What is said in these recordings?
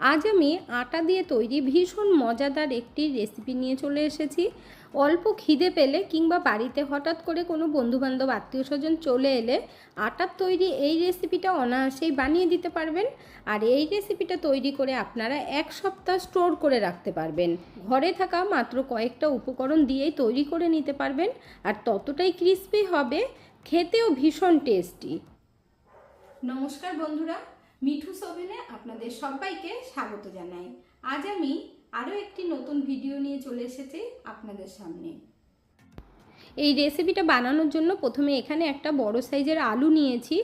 আজ আমি আটা দিয়ে তৈরি ভীষণ মজাদার একটি রেসিপি নিয়ে চলে এসেছি। অল্প খিদে পেলে কিংবা বাড়িতে হঠাৎ করে কোনো বন্ধুবান্ধব আত্মীয় স্বজন চলে এলে আটার তৈরি এই রেসিপিটা অনায়াসেই বানিয়ে দিতে পারবেন। আর এই রেসিপিটা তৈরি করে আপনারা এক সপ্তাহ স্টোর করে রাখতে পারবেন। ঘরে থাকা মাত্র কয়েকটা উপকরণ দিয়েই তৈরি করে নিতে পারবেন। আর ততটাই ক্রিস্পি হবে, খেতেও ভীষণ টেস্টি নমস্কার বন্ধুরা মিঠু সোভেনে আপনাদের সবাইকে স্বাগত জানাই। আজ আমি আরও একটি নতুন ভিডিও নিয়ে চলে এসেছি আপনাদের সামনে। এই রেসিপিটা বানানোর জন্য প্রথমে এখানে একটা বড় সাইজের আলু নিয়েছি।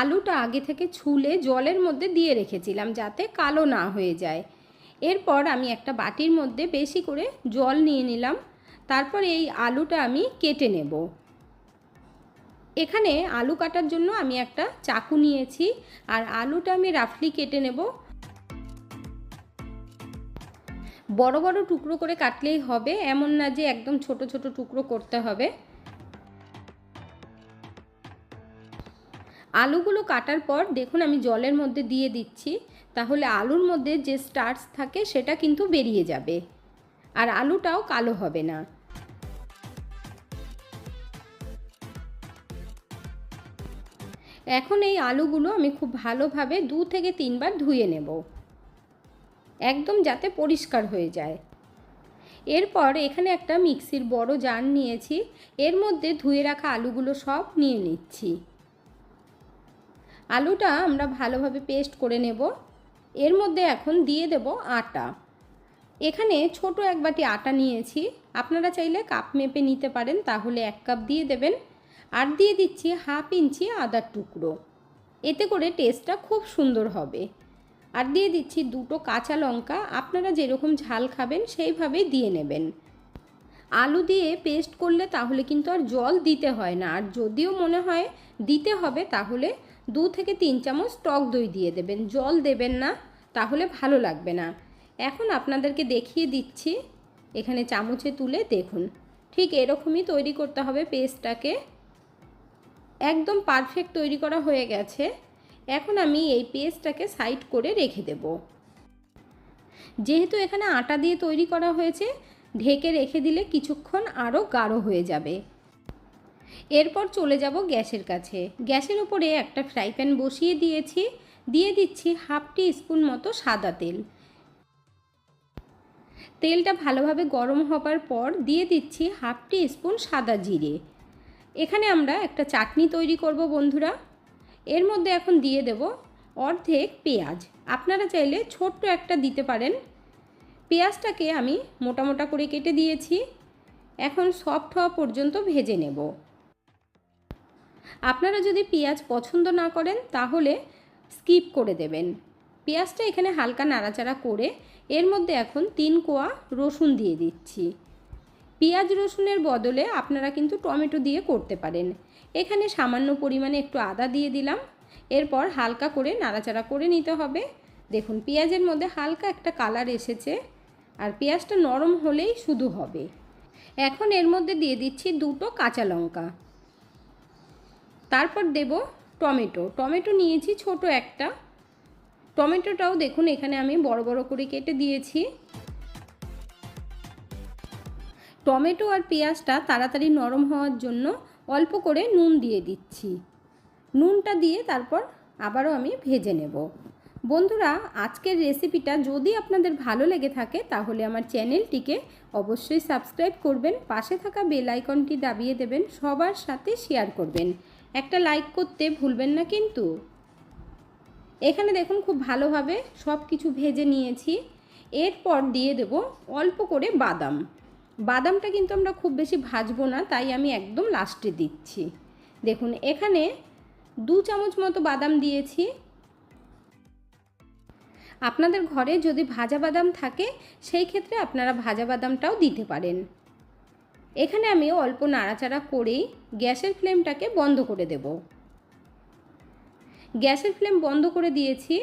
আলুটা আগে থেকে ছুলে জলের মধ্যে দিয়ে রেখেছিলাম যাতে কালো না হয়ে যায়। এরপর আমি একটা বাটির মধ্যে বেশি করে জল নিয়ে নিলাম। তারপর এই আলুটা আমি কেটে নেব। এখানে আলু কাটার জন্য আমি একটা চাকু নিয়েছি, আর আলুটা আমি রাফলি কেটে নেব। বড় বড় টুকরো করে কাটলেই হবে, এমন না যে একদম ছোট ছোট টুকরো করতে হবে। আলুগুলো কাটার পর দেখুন আমি জলের মধ্যে দিয়ে দিচ্ছি, তাহলে আলুর মধ্যে যে স্টার্চ থাকে সেটা কিন্তু বেরিয়ে যাবে, আর আলুটাও কালো হবে না। এখন এই আলুগুলো আমি খুব ভালোভাবে দু থেকে তিনবার ধুয়ে নেব। একদম যাতে পরিষ্কার হয়ে যায়। এরপর এখানে একটা মিক্সির বড় জার নিয়েছি, এর মধ্যে ধুয়ে রাখা আলুগুলো সব নিয়ে নিচ্ছি। আলুটা আমরা ভালোভাবে পেস্ট করে নেব। এর মধ্যে এখন দিয়ে দেব আটা। এখানে ছোট এক বাটি আটা নিয়েছি। আপনারা চাইলে কাপ মেপে নিতে পারেন, তাহলে এক কাপ দিয়ে দেবেন। আর দিয়ে দিচ্ছি হাফ ইঞ্চি আদার টুকরো। এতে করে টেস্টটা খুব সুন্দর হবে। আর দিয়ে দিচ্ছি দুটো কাঁচা লঙ্কা। আপনারা যেরকম ঝাল খাবেন সেইভাবেই দিয়ে নেবেন। আলু দিয়ে পেস্ট করলে তাহলে কিন্তু আর জল দিতে হয় না। আর যদিও মনে হয় দিতে হবে, তাহলে দু থেকে তিন চামচ টক দই দিয়ে দেবেন। জল দেবেন না, তাহলে ভালো লাগবে না। এখন আপনাদেরকে দেখিয়ে দিচ্ছি এখানে চামচে তুলে দেখুন। ঠিক এরকমই তৈরি করতে হবে পেস্টটাকে একদম পারফেক্ট তৈরি করা হয়ে গেছে। এখন আমি এই পেস্টটাকে সাইড করে রেখে দেব। যেহেতু এখানে আটা দিয়ে তৈরি করা হয়েছে, ঢেকে রেখে দিলে কিছুক্ষণ আরও গাঢ় হয়ে যাবে। এরপর চলে যাব গ্যাসের কাছে। গ্যাসের উপরে একটা ফ্রাই প্যান বসিয়ে দিয়েছি। দিয়ে দিচ্ছি হাফ টি স্পুন মতো সাদা তেল। তেলটা ভালোভাবে গরম হবার পর দিয়ে দিচ্ছি হাফ টি স্পুন সাদা জিরে। এখানে আমরা একটা চাটনি তৈরি করব বন্ধুরা। এর মধ্যে এখন দিয়ে দেব অর্ধেক পেঁয়াজ। আপনারা চাইলে ছোট্ট একটা দিতে পারেন। পেঁয়াজটাকে আমি মোটা মোটা করে কেটে দিয়েছি। এখন সফট হওয়া পর্যন্ত ভেজে নেব। আপনারা যদি পেঁয়াজ পছন্দ না করেন, তাহলে স্কিপ করে দেবেন। পেঁয়াজটা এখানে হালকা নাড়াচাড়া করে এর মধ্যে এখন তিন কোয়া রসুন দিয়ে দিচ্ছি। পেঁয়াজ রসুনের বদলে আপনারা কিন্তু টমেটো দিয়ে করতে পারেন। এখানে সামান্য পরিমাণে একটু আদা দিয়ে দিলাম। এরপর হালকা করে নাড়াচাড়া করে নিতে হবে। দেখুন, পেঁয়াজের মধ্যে হালকা একটা কালার এসেছে আর পেঁয়াজটা নরম হলেই শুধু হবে। এখন এর মধ্যে দিয়ে দিচ্ছি দুটো কাঁচা লঙ্কা। তারপর দেব টমেটো। টমেটো নিয়েছি ছোট একটা। টমেটোটাও দেখুন, এখানে আমি বড় বড় করে কেটে দিয়েছি। টমেটো আর পেঁয়াজটা তাড়াতাড়ি নরম হওয়ার জন্য অল্প করে নুন দিয়ে দিচ্ছি। নুনটা দিয়ে তারপর আবারও আমি ভেজে নেব। বন্ধুরা, আজকের রেসিপিটা যদি আপনাদের ভালো লেগে থাকে, তাহলে আমার চ্যানেলটিকে অবশ্যই সাবস্ক্রাইব করবেন, পাশে থাকা বেল আইকনটি দাবিয়ে দেবেন, সবার সাথে শেয়ার করবেন। একটা লাইক করতে ভুলবেন না কিন্তু। এখানে দেখুন খুব ভালোভাবে সব কিছু ভেজে নিয়েছি। এরপর দিয়ে দেব অল্প করে বাদাম। বাদামটা কিন্তু আমরা খুব বেশি ভাজবো না, তাই আমি একদম লাস্টে দিচ্ছি। দেখুন, এখানে দু চামচ মতো বাদাম দিয়েছি। আপনাদের ঘরে যদি ভাজা বাদাম থাকে, সেই ক্ষেত্রে আপনারা ভাজা বাদামটাও দিতে পারেন। এখানে আমি অল্প নাড়াচাড়া করেই গ্যাসের ফ্লেমটাকে বন্ধ করে দেব। গ্যাসের ফ্লেম বন্ধ করে দিয়েছি।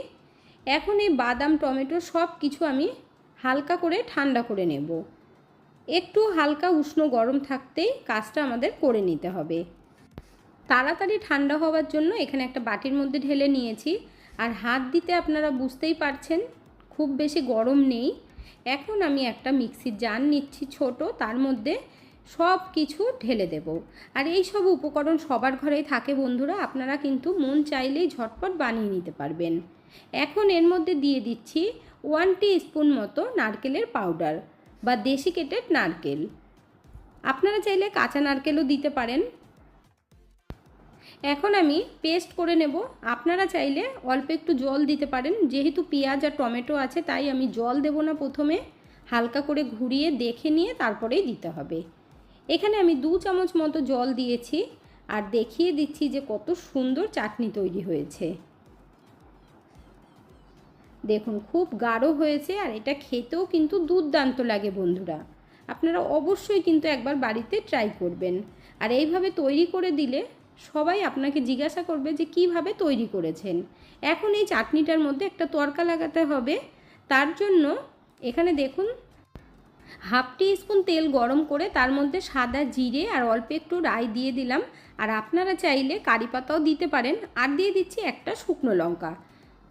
এখন এই বাদাম, টমেটো সব কিছু আমি হালকা করে ঠান্ডা করে নেব। একটু হালকা উষ্ণ গরম থাকতেই কাজটা আমাদের করে নিতে হবে। তাড়াতাড়ি ঠান্ডা হওয়ার জন্য এখানে একটা বাটির মধ্যে ঢেলে নিয়েছি। আর হাত দিতে আপনারা বুঝতেই পারছেন, খুব বেশি গরম নেই। এখন আমি একটা মিক্সির জার নিচ্ছি ছোট, তার মধ্যে সব কিছু ঢেলে দেব। আর এই সব উপকরণ সবার ঘরেই থাকে বন্ধুরা, আপনারা কিন্তু মন চাইলেই ঝটপট বানিয়ে নিতে পারবেন। এখন এর মধ্যে দিয়ে দিচ্ছি ওয়ান টি স্পুন মতো নারকেলের পাউডার। বা দেশি কেটের নারকেল। আপনারা চাইলে কাঁচা নারকেলও দিতে পারেন। এখন আমি পেস্ট করে নেব। আপনারা চাইলে অল্প একটু জল দিতে পারেন। যেহেতু পেঁয়াজ আর টমেটো আছে, তাই আমি জল দেব না প্রথমে। হালকা করে ঘুরিয়ে দেখে নিয়ে তারপরেই দিতে হবে। এখানে আমি দু চামচ মতো জল দিয়েছি। আর দেখিয়ে দিচ্ছি যে কত সুন্দর চাটনি তৈরি হয়েছে। দেখুন, খুব গাঢ় হয়েছে আর এটা খেতেও কিন্তু দুর্দান্ত লাগে বন্ধুরা। আপনারা অবশ্যই কিন্তু একবার বাড়িতে ট্রাই করবেন। আর এইভাবে তৈরি করে দিলে সবাই আপনাকে জিজ্ঞাসা করবে যে কীভাবে তৈরি করেছেন। এখন এই চাটনিটার মধ্যে একটা তরকা লাগাতে হবে। তার জন্য এখানে দেখুন, হাফ টি স্পুন তেল গরম করে তার মধ্যে সাদা জিরে আর অল্প একটু রাই দিয়ে দিলাম। আর আপনারা চাইলে কারি পাতাও দিতে পারেন। আর দিয়ে দিচ্ছি একটা শুকনো লঙ্কা।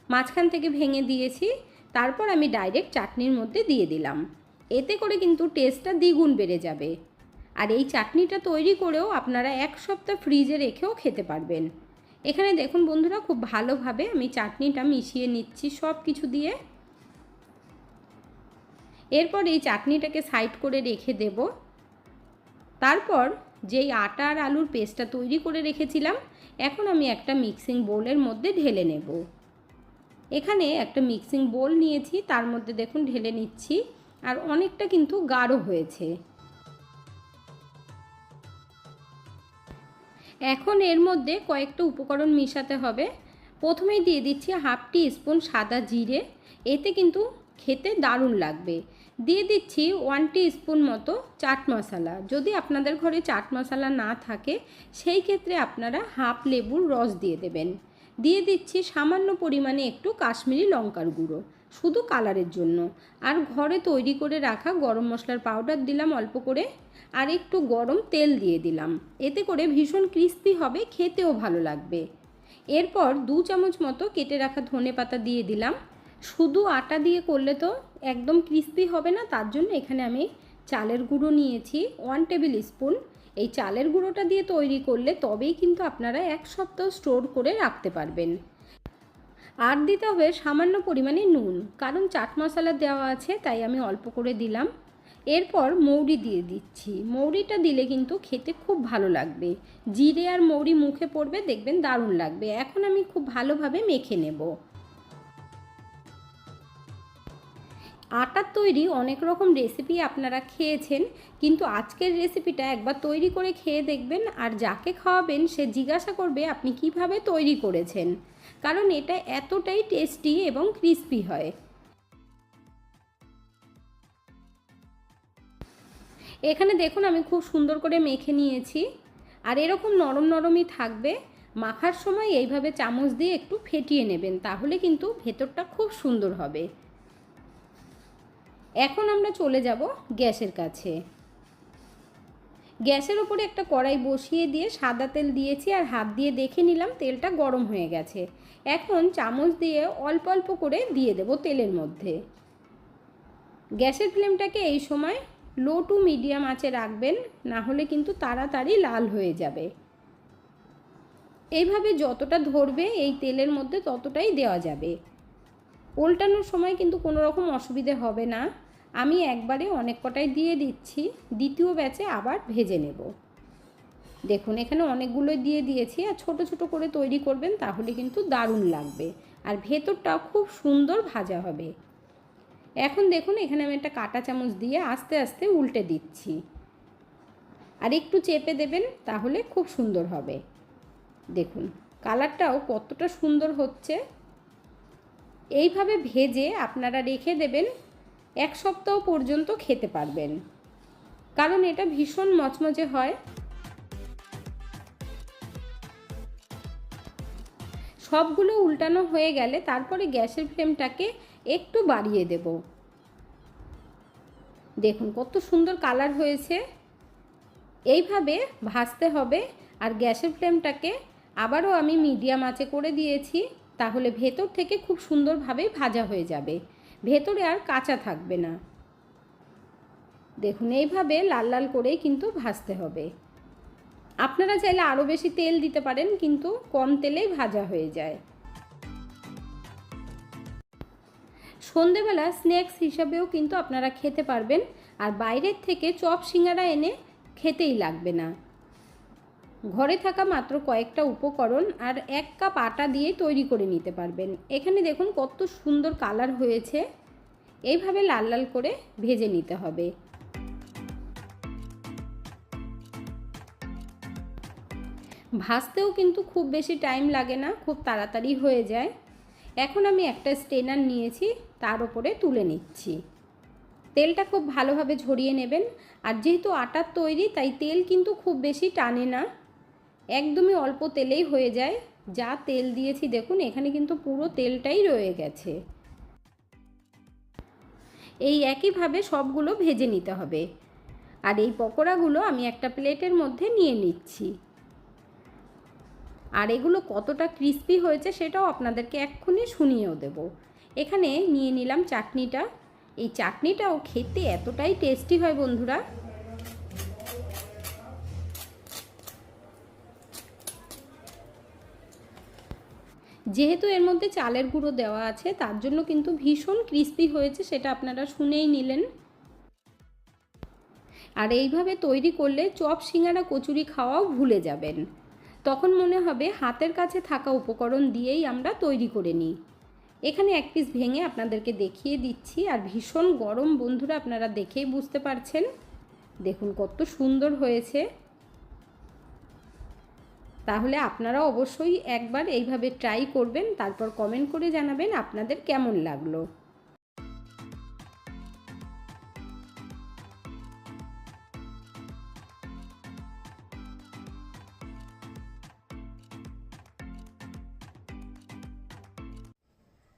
মাঝখান থেকে ভেঙে দিয়েছি, তারপর আমি ডাইরেক্ট চাটনির মধ্যে দিয়ে দিলাম। এতে করে কিন্তু টেস্টটা দ্বিগুণ বেড়ে যাবে। আর এই চাটনিটা তৈরি করেও আপনারা এক সপ্তাহ ফ্রিজে রেখেও খেতে পারবেন। এখানে দেখুন বন্ধুরা, খুব ভালোভাবে আমি চাটনিটা মিশিয়ে নিচ্ছি সব কিছু দিয়ে। এরপর এই চাটনিটাকে সাইড করে রেখে দেব। তারপর যেই আটা আর আলুর পেস্টটা তৈরি করে রেখেছিলাম, এখন আমি একটা মিক্সিং বোলের মধ্যে ঢেলে নেব। এখানে একটা মিক্সিং বোল নিয়েছি, তার মধ্যে দেখুন ঢেলে নিচ্ছি, আর অনেকটা কিন্তু গাঢ় হয়েছে। এখন এর মধ্যে কয়েকটা উপকরণ মিশাতে হবে। প্রথমেই দিয়ে দিচ্ছি হাফ টি স্পুন সাদা জিরে, এতে কিন্তু খেতে দারুণ লাগবে। দিয়ে দিচ্ছি ওয়ান টি স্পুন মতো চাট মশলা। যদি আপনাদের ঘরে চাট মশলা না থাকে, সেই ক্ষেত্রে আপনারা হাফ লেবুর রস দিয়ে দেবেন। দিয়ে দিচ্ছি সামান্য পরিমাণে একটু কাশ্মীরি লঙ্কার গুঁড়ো, শুধু কালারের জন্য। আর ঘরে তৈরি করে রাখা গরম মশলার পাউডার দিলাম অল্প করে, আর একটু গরম তেল দিয়ে দিলাম। এতে করে ভীষণ ক্রিস্পি হবে, খেতেও ভালো লাগবে। এরপর দু চামচ মতো কেটে রাখা ধনে পাতা দিয়ে দিলাম। শুধু আটা দিয়ে করলে তো একদম ক্রিস্পি হবে না, তার জন্য এখানে আমি চালের গুঁড়ো নিয়েছি ওয়ান টেবিল স্পুন এই চালের গুঁড়োটা দিয়ে তৈরি করলে তবেই কিন্তু আপনারা এক সপ্তাহ স্টোর করে রাখতে পারবেন। আর দিতে হবে সামান্য পরিমাণে নুন, কারণ চাট মশলা দেওয়া আছে, তাই আমি অল্প করে দিলাম। এরপর মৌরি দিয়ে দিচ্ছি। মৌরিটা দিলে কিন্তু খেতে খুব ভালো লাগবে। জিরে আর মৌরি মুখে পড়বে, দেখবেন দারুণ লাগবে। এখন আমি খুব ভালোভাবে মেখে নেব। আটার তৈরি অনেক রকম রেসিপি আপনারা খেয়েছেন, কিন্তু আজকের রেসিপিটা একবার তৈরি করে খেয়ে দেখবেন আর যাকে খাওয়াবেন সে জিজ্ঞাসা করবে আপনি কীভাবে তৈরি করেছেন। কারণ এটা এতটাই টেস্টি এবং ক্রিস্পি হয়। এখানে দেখুন আমি খুব সুন্দর করে মেখে নিয়েছি। আর এরকম নরম নরমই থাকবে। মাখার সময় এইভাবে চামচ দিয়ে একটু ফেটিয়ে নেবেন, তাহলে কিন্তু ভেতরটা খুব সুন্দর হবে। এখন আমরা চলে যাব গ্যাসের কাছে। গ্যাসের ওপরে একটা কড়াই বসিয়ে দিয়ে সাদা তেল দিয়েছি আর হাত দিয়ে দেখে নিলাম তেলটা গরম হয়ে গেছে। এখন চামচ দিয়ে অল্প অল্প করে দিয়ে দেব তেলের মধ্যে। গ্যাসের ফ্লেমটাকে এই সময় লো টু মিডিয়াম আঁচে রাখবেন, না হলে কিন্তু তাড়াতাড়ি লাল হয়ে যাবে। এইভাবে যতটা ধরবে এই তেলের মধ্যে ততটাই দেওয়া যাবে। উল্টানোর সময় কিন্তু কোনো রকম অসুবিধে হবে না। আমি একবারে অনেক কটাই দিয়ে দিচ্ছি, দ্বিতীয় ব্যাচে আবার ভেজে নেব। দেখুন, এখানে অনেকগুলোই দিয়ে দিয়েছি, আর ছোট ছোট করে তৈরি করবেন তাহলে কিন্তু দারুণ লাগবে। আর ভেতরটাও খুব সুন্দর ভাজা হবে। এখন দেখুন, এখানে আমি একটা কাটা চামচ দিয়ে আস্তে আস্তে উল্টে দিচ্ছি। আর একটু চেপে দেবেন তাহলে খুব সুন্দর হবে। দেখুন, কালারটাও কতটা সুন্দর হচ্ছে। এইভাবে ভেজে আপনারা রেখে দেবেন এক সপ্তাহ পর্যন্ত খেতে পারবেন। কারণ এটা ভীষণ মচমচে হয়। সবগুলো উল্টানো হয়ে গেলে তারপরে গ্যাসের ফ্লেমটাকে একটু বাড়িয়ে দেব। দেখুন কত সুন্দর কালার হয়েছে। এইভাবে ভাজতে হবে আর গ্যাসের ফ্লেমটাকে আবারও আমি মিডিয়াম আঁচে করে দিয়েছি, তাহলে ভেতর থেকে খুব সুন্দরভাবে ভাজা হয়ে যাবে। ভেতরে আর কাঁচা থাকবে না। দেখুন, এইভাবে লাল লাল করেই কিন্তু ভাজতে হবে। আপনারা চাইলে আরও বেশি তেল দিতে পারেন, কিন্তু কম তেলেই ভাজা হয়ে যায়। সন্ধেবেলা স্ন্যাক্স হিসাবেও কিন্তু আপনারা খেতে পারবেন, আর বাইরের থেকে চপ সিঙ্গারা এনে খেতেই লাগবে না। ঘরে থাকা মাত্র কয়েকটা উপকরণ আর এক কাপ আটা দিয়ে তৈরি করে নিতে পারবেন। এখানে দেখুন কত সুন্দর কালার হয়েছে। এইভাবে লাল লাল করে ভেজে নিতে হবে। ভাজতেও কিন্তু খুব বেশি টাইম লাগে না, খুব তাড়াতাড়ি হয়ে যায়। এখন আমি একটা স্টেনার নিয়েছি, তার উপরে তুলে নিচ্ছি। তেলটা খুব ভালোভাবে ঝরিয়ে নেবেন। আর যেহেতু আটার তৈরি, তাই তেল কিন্তু খুব বেশি টানে না। একদমই অল্প তেলেই হয়ে যায়। যা তেল দিয়েছি, দেখুন, এখানে কিন্তু পুরো তেলটাই রয়ে গেছে। এই একইভাবে সবগুলো ভেজে নিতে হবে। আর এই পকোড়াগুলো আমি একটা প্লেটের মধ্যে নিয়ে নিচ্ছি। আর এগুলো কতটা ক্রিস্পি হয়েছে সেটাও আপনাদেরকে এক্ষুনি শুনিয়েও দেব। এখানে নিয়ে নিলাম চাটনিটা। এই চাটনিটাও খেতে এতটাই টেস্টি হয় বন্ধুরা। যেহেতু এর মধ্যে চালের গুঁড়ো দেওয়া আছে, তার জন্য কিন্তু ভীষণ ক্রিস্পি হয়েছে সেটা আপনারা শুনেই নিলেন। আর এইভাবে তৈরি করলে চপ, সিঙ্গারা, কচুরি খাওয়াও ভুলে যাবেন। তখন মনে হবে হাতের কাছে থাকা উপকরণ দিয়েই আমরা তৈরি করে নিই। এখানে এক পিস ভেঙে আপনাদেরকে দেখিয়ে দিচ্ছি আর ভীষণ গরম, বন্ধুরা আপনারা দেখেই বুঝতে পারছেন। দেখুন কত সুন্দর হয়েছে। তাহলে আপনারা অবশ্যই একবার এইভাবে ট্রাই করবেন, তারপর কমেন্ট করে জানাবেন আপনাদের কেমন লাগল।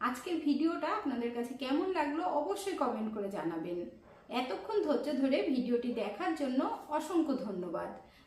আজকের ভিডিওটা আপনাদের কাছে কেমন লাগল অবশ্যই কমেন্ট করে জানাবেন। এতক্ষণ ধৈর্য ধরে ভিডিওটি দেখার জন্য অসংখ্য ধন্যবাদ।